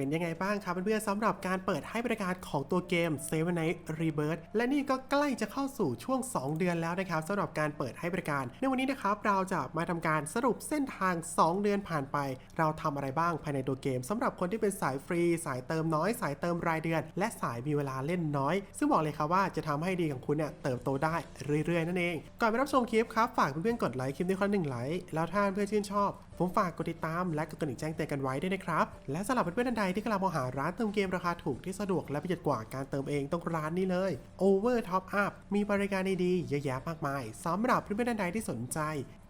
เป็นยังไงบ้างครับเพื่อนๆสำหรับการเปิดให้บริการของตัวเกม Seven Night Rebirth และนี่ก็ใกล้จะเข้าสู่ช่วง 2 เดือนแล้วนะครับสำหรับการเปิดให้บริการ ในวันนี้นะครับเราจะมาทำการสรุปเส้นทาง 2 เดือนผ่านไป เราทำอะไรบ้างภายในตัวเกมสำหรับคนที่เป็นสายฟรี สายเติมน้อย สายเติมรายเดือน และสายมีเวลาเล่นน้อย ซึ่งบอกเลยครับว่าจะทำให้ดีของคุณเนี่ยเติบโตได้เรื่อยๆนั่นเองก่อนไปรับชมคลิปครับฝากเพื่อนๆกดไลค์คลิปนี้คนหนึ่งไลค์แล้วถ้าเพื่อนชื่นชอบ ผมฝากกดติดตามและกดกระดิ่งแจ้งเตือนกันไว้ด้วยนะครับ และสำหรับเพื่อนๆท่านใดที่กำลังมองหาร้านเติมเกมราคาถูกที่สะดวกและประหยัดกว่าการเติมเองต้องร้านนี้เลย Over Top Up มีบริการดีๆเยอะแยะมากมายสำหรับเพื่อนๆท่านใดที่สนใจ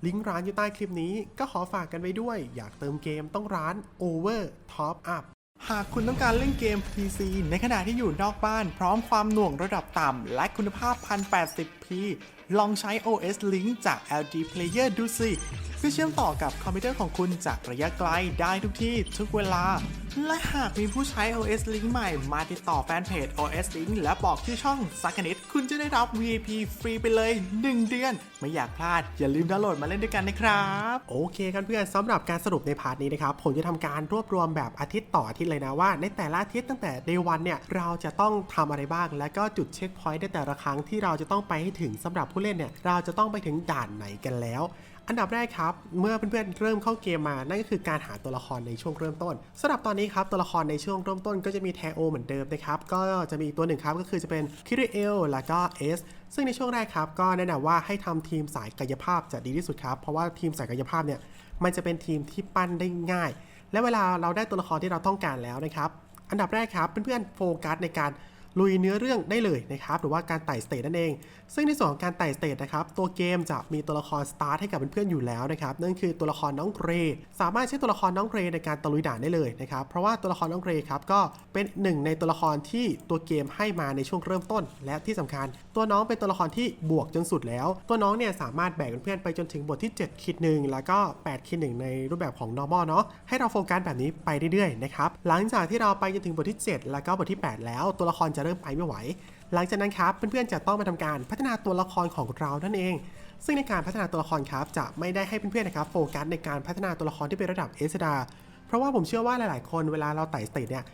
ลิงก์ร้านอยู่ใต้คลิปนี้ ก็ขอฝากกันไว้ด้วย อยากเติมเกมต้องร้าน Over Top Up หากคุณต้องการเล่นเกม PC ในขณะที่อยู่นอกบ้าน พร้อมความหน่วงระดับต่ำและคุณภาพ 1080p ลองใช้ OS Link จาก LG Player ดูสิเพื่อเชื่อมต่อกับคอมพิวเตอร์ของคุณจากระยะไกลได้ทุกที่ทุกเวลา และหากมีผู้ใช้ OS Link ใหม่มาติดต่อแฟนเพจ OS Link และบอกชื่อช่องสักนิดคุณจะได้รับ VIP ฟรีไปเลย 1 เดือน ไม่อยากพลาด อย่าลืมดาวน์โหลดมาเล่นด้วยกันนะครับ โอเคกันเพื่อนสำหรับการสรุปในพาร์ทนี้นะครับ ผมจะทำการรวบรวมแบบอาทิตย์ต่ออาทิตย์เลยนะว่า ในแต่ละอาทิตย์ตั้งแต่ day 1เนี่ยเราจะต้องทำอะไรบ้าง และก็จุดเช็คพอยต์ในแต่ละครั้งที่เราจะต้องไปให้ถึงสำหรับผู้เล่นเนี่ยเราจะต้องไปถึงด่านไหนกันแล้ว อันดับแรกครับ เมื่อเพื่อนๆเริ่มเข้าเกมมา นั่นก็คือการหาตัวละครในช่วงเริ่มต้นสำหรับตอนนี้ครับตัวละครในช่วงเริ่มต้นก็จะมีแทโอเหมือนเดิมนะครับก็จะมีอีกตัวหนึ่งครับก็คือจะเป็นคิริเอลแล้วก็เอสซึ่งในช่วงแรกครับก็แนะนำว่าให้ทำทีมสายกายภาพจะดีที่สุดครับเพราะว่าทีมสายกายภาพเนี่ยมันจะเป็นทีมที่ปั้นได้ง่าย และเวลาเราได้ตัวละครที่เราต้องการแล้วนะครับอันดับแรกครับเพื่อนๆโฟกัสในการ ลุยเนื้อเรื่องได้เลยนะครับหรือว่าการไต่สเตทนั่นเอง ซึ่งในส่วนของการไต่สเตทนะครับตัวเกมจะมีตัวละครสตาร์ทให้กับเพื่อนๆอยู่แล้วนะครับนั่นคือตัวละครน้องเกรสามารถใช้ตัวละครน้องเกรในการตะลุยด่านได้เลยนะครับเพราะว่าตัวละครน้องเกรครับก็เป็นหนึ่งในตัวละครที่ตัวเกมให้มาในช่วงเริ่มต้น และที่สำคัญ ตัวน้องเป็นตัวละครที่บวกจนสุดแล้ว ตัวน้องเนี่ยสามารถแบกเพื่อนๆไปจนถึงบทที่7คิดหนึ่งแล้วก็8คิดหนึ่งในรูปแบบของ normal เนาะให้เราโฟกัสแบบนี้ไปเรื่อยๆนะครับหลังจากที่เราไปจนถึงบทที่ 7 แล้วก็บทที่ 8 แล้วตัวละครจะะเริ่มไปไม่ไหว หลังจากนั้นครับเพื่อนๆจะต้องมาทำการพัฒนาตัวละครของเรานั่นเอง ซึ่งในการพัฒนาตัวละครครับจะไม่ได้ให้เพื่อนๆนะครับโฟกัสในการพัฒนาตัวละครที่เป็นระดับเอสดาเพราะว่าผมเชื่อว่าหลายๆ คนเวลาเราไต่สเตจเนี่ย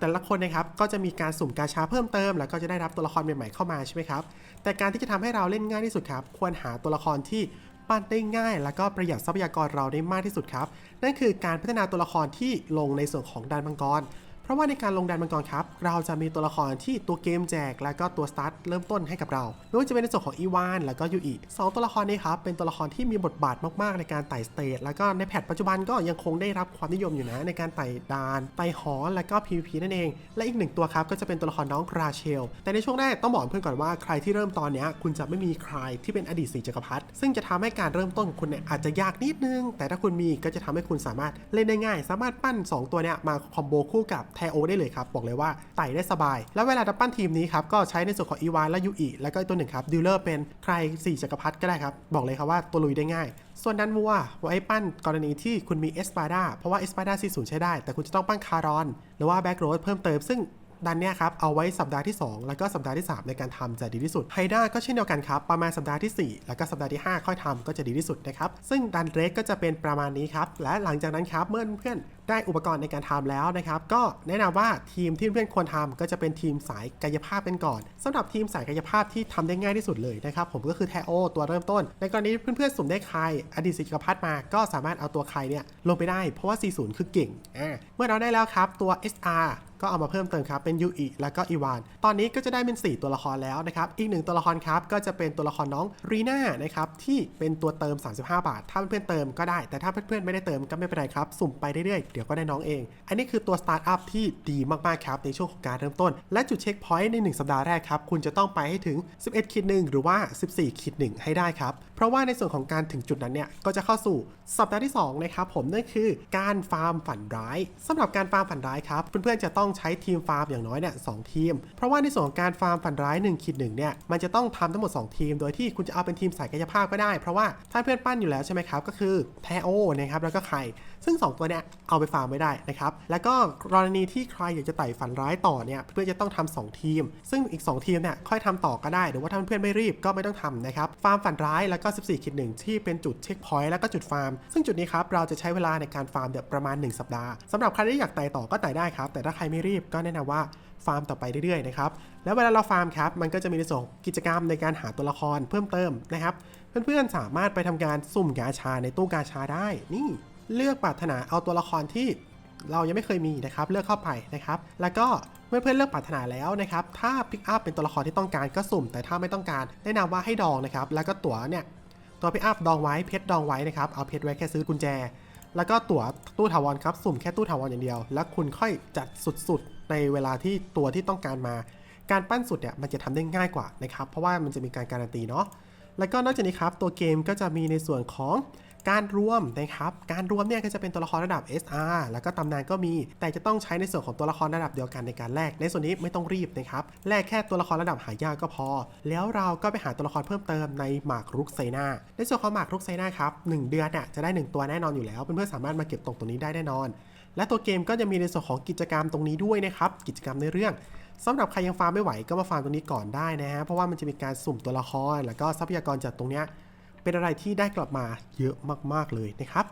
แต่ละคนนะครับก็จะมีการสุ่มกาชาเพิ่มเติม แล้วก็จะได้รับตัวละครใหม่ๆเข้ามาใช่ไหมครับแต่การที่จะทำให้เราเล่นง่ายที่สุดครับควรหาตัวละครที่ปั้นได้ง่าย แล้วก็ประหยัดทรัพยากรเราได้มากที่สุดครับ นั่นคือการพัฒนาตัวละครที่ลงในส่วนของดันมังกร เพราะว่าในการลงดันมังกรครับ เราจะมีตัวละครที่ตัวเกมแจก แล้วก็ตัวสตาร์ทเริ่มต้นให้กับเรา ไม่ว่าจะเป็นในส่วนของอีวาน แล้วก็ยูอิสองตัวละครนี้ครับ เป็นตัวละครที่มีบทบาทมากๆ ในการไต่สเตจ แล้วก็ในแพทปัจจุบันก็ยังคงได้รับความนิยมอยู่นะ ในการไต่ดาน ไต่หอ แล้วก็ PVP นั่นเอง และอีกหนึ่งตัวครับ ก็จะเป็นตัวละครน้องราเชล แต่ในช่วงแรกต้องบอกเพื่อนก่อนว่าใครที่เริ่มตอนนี้คุณจะไม่มีใครที่เป็นอดีตสีจักรพรรดิ ซึ่งจะทำให้การเริ่มต้นของคุณเนี่ยอาจจะยากนิดนึง แต่ถ้าคุณมีก็จะทำให้คุณสามารถเล่นได้ง่าย สามารถปั้นสองตัวเนี้ยมาคอมโบคู่กับแทโอได้เลยครับบอกเลยว่าไต่ได้สบาย แล้วเวลาจะปั้นทีมนี้ครับก็ใช้ในส่วนของอีวานและยูอิแล้วก็ตัวหนึ่งครับดิลเลอร์เป็นใครสี่จักรพรรดิก็ได้ครับบอกเลยครับว่าตัวลุยได้ง่าย ส่วนดันวัวไว้ปั้นกรณีที่คุณมีเอสปาดาเพราะว่าเอสปาดา40 ใช้ได้ แต่คุณจะต้องปั้นคารอน หรือว่าแบ็กโรสเพิ่มเติมซึ่ง ดันเนี่ยครับเอาไว้สัปดาห์ที่ 2 แล้วก็สัปดาห์ที่ 3 ในการทำจะดีที่สุดไฮด้าก็เช่นเดียวกันครับประมาณสัปดาห์ที่ 4 แล้วก็สัปดาห์ที่ 5 ค่อยทำก็จะดีที่สุดนะครับซึ่งดันเรกก็จะเป็นประมาณนี้ครับและหลังจากนั้นครับเมื่อเพื่อนได้อุปกรณ์ในการทำแล้วนะครับก็แนะนำว่าทีมที่เพื่อนควรทำก็จะเป็นทีมสายกายภาพกันก่อนสำหรับทีมสายกายภาพที่ทำได้ง่ายที่สุดเลยนะครับผมก็คือแทโอตัวเริ่มต้น ในกรณีเพื่อนๆสุ่มได้ใครอดีตศิษย์จักรพรรดิมาก็สามารถเอาตัวใครเนี่ยลงไปได้เพราะว่า 40 คือเก่งอ่าเมื่อเราได้แล้วครับตัว SR ก็เอามาเพิ่มเติมครับเป็นยูอิแล้วก็อีวาน ตอนนี้ก็จะได้เป็น 4 ตัวละครแล้วนะครับ อีกหนึ่งตัวละครครับก็จะเป็นตัวละครน้องรีน่านะครับที่เป็นตัวเติม 35 บาท ถ้าเพื่อนๆเติมก็ได้ แต่ถ้าเพื่อนๆไม่ได้เติมก็ไม่เป็นไรครับสุ่มไปเรื่อยๆ เดี๋ยวก็ได้น้องเอง อันนี้คือตัวสตาร์ทอัพที่ดีมากๆครับในช่วงของการเริ่มต้น และจุดเช็คพอยต์ใน 1 สัปดาห์แรกครับคุณจะต้องไปให้ถึง 11คิดหนึ่งหรือว่า 14คิดหนึ่งให้ได้ครับเพราะว่าในส่วนของการถึงจุดนั้นเนี่ยก็จะเข้าสู่ สัปดาห์ที่สองนะครับผมนั่นคือการฟาร์มฝันร้ายสำหรับการฟาร์มฝันร้ายครับเพื่อนๆจะต้องใช้ทีมฟาร์มอย่างน้อยเนี่ยสองทีม เพราะว่าในส่วนของการฟาร์มฝันร้าย1คิดหนึ่งเนี่ยมันจะต้องทำทั้งหมด 2 ทีม โดยที่คุณจะเอาเป็นทีมสายกายภาพก็ได้ เพราะว่าถ้าเพื่อนปั้นอยู่แล้วใช่ไหมครับก็คือแทโอนะครับแล้วก็ไข่ซึ่ง 2 ตัวเนี่ยเอาไปฟาร์มไม่ได้นะครับแล้วก็กรณีที่ใครอยากจะไต่ฝันร้ายต่อเนี่ยเพื่อนจะต้องทำสองทีม ซึ่งอีก 2 ทีมเนี่ยค่อยทำต่อก็ได้หรือว่าถ้าเพื่อนไม่รีบก็ไม่ต้องทำนะครับฟาร์มฝันร้ายแล้วก็ 14คิดหนึ่งที่เป็นจุดเช็คพอยต์แล้วก็จุดฟาร์มซึ่งจุดนี้ครับเราจะใช้เวลาในการฟาร์มเนี่ยประมาณ 1 สัปดาห์สำหรับใครที่อยากไต่ต่อก็ไต่ได้ครับ แต่ถ้าใครไม่รีบก็แนะนำว่าฟาร์มต่อไปเรื่อยๆนะครับแล้วเวลาเราฟาร์มครับมันก็จะมีในส่วนของกิจกรรมในการหาตัวละครเพิ่มเติมนะครับเพื่อนๆสามารถไปทำการสุ่มกาชาในตู้กาชาได้ นี่เลือกปรารถนาเอาตัวละครที่เรายังไม่เคยมีนะครับเลือกเข้าไปนะครับ แล้วก็เมื่อเพื่อนเลือกปรารถนาแล้วนะครับ ถ้าพิกอัพเป็นตัวละครที่ต้องการก็สุ่ม แต่ถ้าไม่ต้องการแนะนำว่าให้ดองนะครับ แล้วก็ตั๋วเนี่ย ตัวพิอัพดองไว้เพชรดองไว้นะครับเอาเพชรไว้แค่ซื้อกุญแจ แล้วก็ตั๋วตู้ถาวรครับสุ่มแค่ตู้ถาวรอย่างเดียว แล้วคุณค่อยจัดสุดๆในเวลาที่ตัวที่ต้องการมา การปั้นสุดเนี่ยมันจะทำได้ง่ายกว่านะครับเพราะว่ามันจะมีการการันตีเนาะแล้วก็นอกจากนี้ครับตัวเกมก็จะมีในส่วนของ การรวมนะครับ การรวมเนี่ยก็จะเป็นตัวละครระดับ SR แล้วก็ตำนานก็มี แต่จะต้องใช้ในส่วนของตัวละครระดับเดียวกันในการแลก ในส่วนนี้ไม่ต้องรีบนะครับ แลกแค่ตัวละครระดับหายากก็พอ แล้วเราก็ไปหาตัวละครเพิ่มเติมในหมากรุกไซนาในส่วนของหมากรุกไซนาครับหนึ่งเดือนเนี่ยจะได้หนึ่งตัวแน่นอนอยู่แล้ว เพื่อนๆสามารถมาเก็บตรงตรงนี้ได้แน่นอน และตัวเกมก็จะมีในส่วนของกิจกรรมตรงนี้ด้วยนะครับ กิจกรรมในเรื่องสำหรับใครยังฟาร์มไม่ไหวก็มาฟาร์มตรงนี้ก่อนได้นะฮะ เพราะว่ามันจะมีการสุ่มตัวละคร แล้วก็ทรัพยากรจากตรงเนี้ย เป็นอะไรที่ได้กลับมาเยอะมาก ๆ เลยนะครับ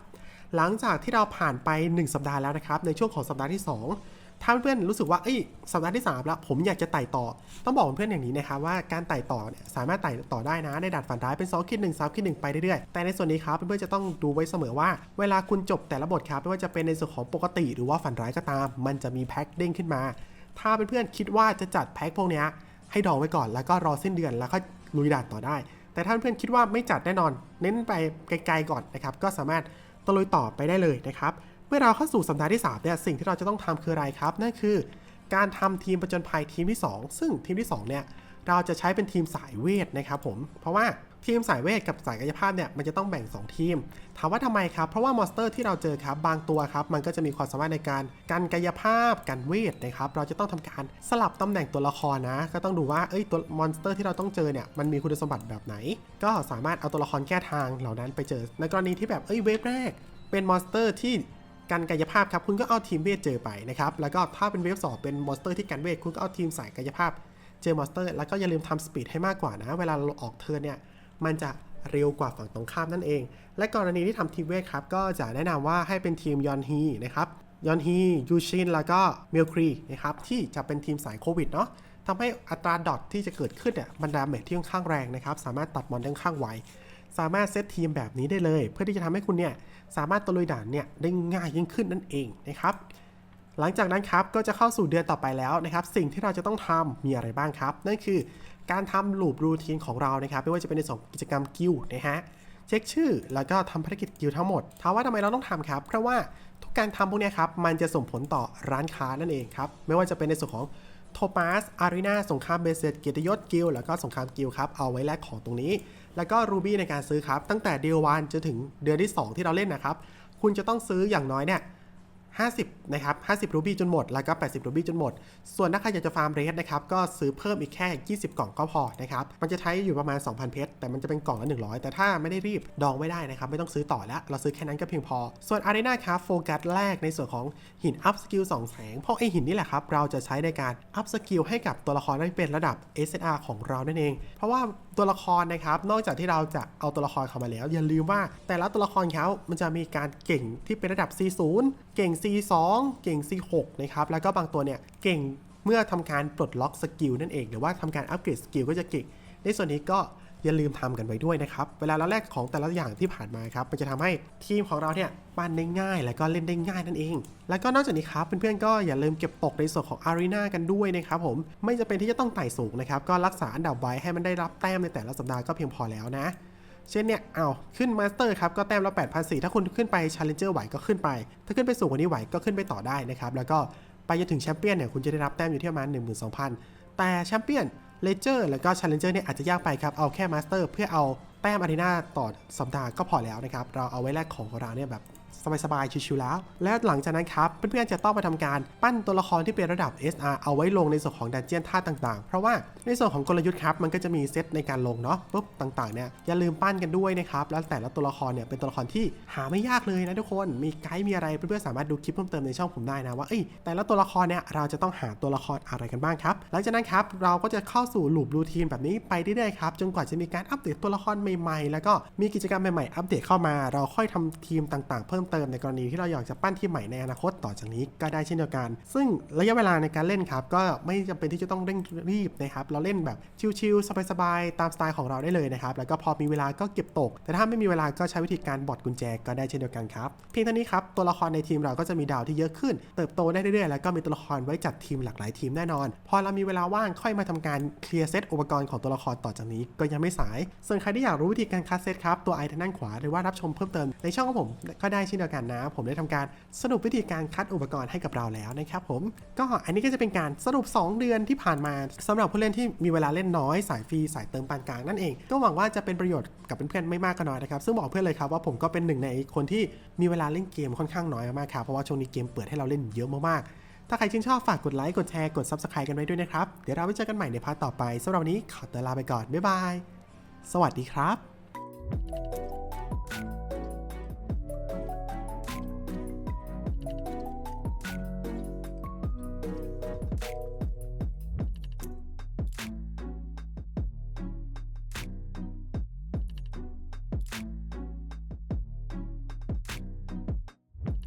หลังจากที่เราผ่านไป 1 สัปดาห์แล้วนะครับ ในช่วงของสัปดาห์ที่ 2 ถ้าเพื่อนรู้สึกว่าเอ้ยสัปดาห์ที่ 3 แล้ว ผมอยากจะไต่ต่อ ต้องบอกเพื่อนอย่างนี้นะครับว่าการไต่ต่อเนี่ยสามารถไต่ต่อได้นะ ในด่านฝันร้ายเป็น2คิด1 3คิด1ไปเรื่อยๆแต่ในส่วนนี้ครับเพื่อนๆจะต้องดูไว้เสมอว่า เวลาคุณจบแต่ละบทครับไม่ว่าจะเป็นในส่วนของปกติ หรือว่าฝันร้ายก็ตาม มันจะมีแพ็คเด้งขึ้นมา ถ้าเพื่อนๆคิดว่าจะจัดแพ็คพวกนี้ให้ดองไว้ก่อนแล้วก็รอสิ้นเดือนแล้วก็ลุยด่านต่อได้ แต่ถ้าเพื่อนคิดว่าไม่จัดแน่นอน เน้นไปไกลๆก่อนนะครับ ก็สามารถตะลุยต่อไปได้เลยนะครับ เมื่อเราเข้าสู่สัปดาห์ที่3เนี่ยสิ่งที่เราจะต้องทำคืออะไรครับ นั่นคือการทำทีมประจนภัยทีมที่ 2 ซึ่งทีมที่2เนี่ยเราจะใช้เป็นทีมสายเวทนะครับผม เพราะว่า ทีมสายเวทกับสายกายภาพเนี่ยมันจะต้องแบ่ง 2 ทีม ถามว่าทำไมครับ เพราะว่ามอนสเตอร์ที่เราเจอครับบางตัวครับมันก็จะมีความสามารถในการกันกายภาพกันเวทนะครับเราจะต้องทำการสลับตำแหน่งตัวละครนะ ก็ต้องดูว่าเอ้ยตัวมอนสเตอร์ที่เราต้องเจอเนี่ยมันมีคุณสมบัติแบบไหน ก็สามารถเอาตัวละครแก้ทางเหล่านั้นไปเจอ ในกรณีที่แบบเอ้ยเวฟแรก เป็นมอนสเตอร์ที่กันกายภาพครับคุณก็เอาทีมเวทเจอไปนะครับแล้วก็ถ้าเป็นเวฟสองเป็นมอนสเตอร์ที่กันเวทคุณก็เอาทีมสายกายภาพเจอมอนสเตอร์แล้วก็อย่าลืมทำสปีดให้มากกว่านะ เวลาเราออกเทิร์นเนี่ย มันจะเร็วกว่าฝั่งตรงข้ามนั่นเอง และกรณีที่ทำทีมเวทครับ ก็จะแนะนำว่าให้เป็นทีมยอนฮีนะครับ ยอนฮียูชิน แล้วก็เมลครีนะครับ ที่จะเป็นทีมสายโควิดเนาะทำให้อัตราดอทที่จะเกิดขึ้นเนี่ยมันดาเมจที่ค่อนข้างแรงนะครับ สามารถตัดมอนได้ค่อนข้างไว สามารถเซตทีมแบบนี้ได้เลย เพื่อที่จะทำให้คุณเนี่ยสามารถตะลุยด่านเนี่ยได้ง่ายยิ่งขึ้นนั่นเองนะครับ หลังจากนั้นครับก็จะเข้าสู่เดือนต่อไปแล้วนะครับ สิ่งที่เราจะต้องทำมีอะไรบ้างครับ นั่นคือ การทำลูปรูทีนของเรานะครับไม่ว่าจะเป็นในส่วนของกิจกรรมกิลด์นะฮะเช็คชื่อ แล้วก็ทำภารกิจกิลด์ทั้งหมดถามว่าทำไมเราต้องทำครับ เพราะว่าทุกการทำพวกนี้ครับมันจะส่งผลต่อร้านค้านั่นเองครับไม่ว่าจะเป็นในส่วนของโทปาสอารีนาสงครามเบสเซตเกียรติยศกิลแล้วก็สงครามกิลครับเอาไว้แลกของตรงนี้ แล้วก็รูบี้ในการซื้อครับตั้งแต่เดือนวันจนถึงเดือนที่ 2 ที่เราเล่นนะครับคุณจะต้องซื้ออย่างน้อยเนี่ย 50 นะครับ 50 รูบี้จนหมด แล้วก็ 80 รูบี้จนหมด ส่วนถ้าใครอยากจะฟาร์มเรสนะครับ ก็ซื้อเพิ่มอีกแค่ 20 กล่องก็พอนะครับ มันจะใช้อยู่ประมาณ 2,000 เพชร แต่มันจะเป็นกล่องละ 100 แต่ถ้าไม่ได้รีบดองไม่ได้นะครับ ไม่ต้องซื้อต่อแล้ว เราซื้อแค่นั้นก็เพียงพอ ส่วนอารีนาครับโฟกัสแรกในส่วนของหินอัพสกิล2แสง เพราะไอหินนี่แหละครับ เราจะใช้ในการอัพสกิลให้กับตัวละครที่เป็นระดับ SNR ของเรานั่นเอง เพราะว่าตัวละครนะครับ นอกจากที่เราจะเอาตัวละครเข้ามาแล้ว อย่าลืมว่าแต่ละตัวละครเขามันจะมีการเก่งที่เป็นระดับ C0 เก่ง C2 เก่ง C6 นะครับ แล้วก็บางตัวเนี่ยเก่งเมื่อทำการปลดล็อกสกิลนั่นเอง หรือว่าทำการอัปเกรดสกิลก็จะเก่ง ในส่วนนี้ก็อย่าลืมทำกันไว้ด้วยนะครับ เวลาเราแลกของแต่ละอย่างที่ผ่านมาครับ มันจะทำให้ทีมของเราเนี่ยปั้นได้ง่าย และก็เล่นได้ง่ายนั่นเอง แล้วก็นอกจากนี้ครับเพื่อนๆก็อย่าลืมเก็บตกในส่วนของอารีนากันด้วยนะครับผม ไม่จะเป็นที่จะต้องไต่สูงนะครับ ก็รักษาอันดับไว้ให้มันได้รับแต้มในแต่ละสัปดาห์ก็เพียงพอแล้วนะ เช่นเนี่ย เอาขึ้นมาสเตอร์ครับ ก็แต้มละ8 0 0 0ถ้าคุณขึ้นไปชาเลนเจอร์ไหวก็ขึ้นไป ถ้าขึ้นไปสูงกว่านี้ไหวก็ขึ้นไปต่อได้นะครับ แล้วก็ไปจนถึงแชมเปี้ยนเนี่ย คุณจะได้รับแต้มอยู่ที่ประมาณ 12,000 แต่แชมเปี้ยน เลเจอร์ แล้วก็ชาเลนเจอร์เนี่ย อาจจะยากไปครับ เอาแค่มาสเตอร์เพื่อเอาแต้มอารีนาต่อสัปดาห์ก็พอแล้วนะครับ เราเอาไว้แลกของของเราเนี่ยแบบ สบายๆ ชิวๆแล้ว และหลังจากนั้นครับ เพื่อนๆ จะต้องมาทำการปั้นตัวละครที่เป็นระดับ SR เอาไว้ลงในส่วนของดันเจียนท่าต่างๆ เพราะว่าในส่วนของกลยุทธ์ครับมันก็จะมีเซตในการลงเนาะปุ๊บต่างๆเนี่ยอย่าลืมปั้นกันด้วยนะครับแล้วแต่ละตัวละครเนี่ยเป็นตัวละครที่หาไม่ยากเลยนะทุกคนมีไกด์มีอะไรเพื่อนๆสามารถดูคลิปเพิ่มเติมในช่องผมได้นะว่าเอ้ยแต่ละตัวละครเนี่ยเราจะต้องหาตัวละครอะไรกันบ้างครับหลังจากนั้นครับเราก็จะเข้าสู่ลูปรูทีนแบบนี้ไปเรื่อยๆครับจนกว่าจะมีการอัปเดตตัวละครใหม่ๆ แล้วก็มีกิจกรรมใหม่ๆอัปเดตเข้ามา เราค่อยทำทีมต่างๆ เพิ่มเติมในกรณีที่เราอยากจะปั้นทีมใหม่ในอนาคตต่อจากนี้ก็ได้เช่นเดียวกัน ซึ่งระยะเวลาในการเล่นครับก็ไม่จำเป็นที่จะต้องเร่งรีบนะครับเราเล่นแบบชิลๆสบายๆตามสไตล์ของเราได้เลยนะครับแล้วก็พอมีเวลาก็เก็บตก แต่ถ้าไม่มีเวลาก็ใช้วิธีการบอดกุญแจก็ได้เช่นเดียวกันครับเพียงเท่านี้ครับตัวละครในทีมเราก็จะมีดาวที่เยอะขึ้น เติบโตได้เรื่อยๆแล้วก็มีตัวละครไว้จัดทีมหลากหลายทีมแน่นอน พอเรามีเวลาว่างค่อยมาทำการเคลียร์เซตอุปกรณ์ของตัวละครต่อจากนี้ก็ยังไม่สาย ส่วนใครที่อยากรู้วิธีการคัดเซตครับตัวไอทางด้านขวาหรือว่ารับชมเพิ่มเติมในช่องของผมก็ได้เช่นเดียวกันนะ ผมได้ทำการสรุปวิธีการคัดอุปกรณ์ให้กับเราแล้วนะครับผมก็อันนี้ก็จะเป็นการสรุป 2 เดือนที่ผ่านมาสำหรับผู้เล่นที่มีเวลาเล่นน้อยสายฟรีสายเติมปานกลางนั่นเอง ก็หวังว่าจะเป็นประโยชน์กับเพื่อนๆไม่มากก็น้อยนะครับซึ่งบอกเพื่อนเลยครับว่าผมก็เป็นหนึ่งในคนที่มีเวลาเล่นเกมค่อนข้างน้อยมากครับเพราะว่าช่วงนี้เกมเปิดให้เราเล่นเยอะมากๆถ้าใครชื่นชอบฝากกดไลค์กดแชร์กด Subscribe กันไว้ด้วยนะครับเดี๋ยวเราไว้เจอกันใหม่ในพาร์ทต่อไปสำหรับวันนี้ขอตัวลาไปก่อนบ๊ายบายสวัสดีครับ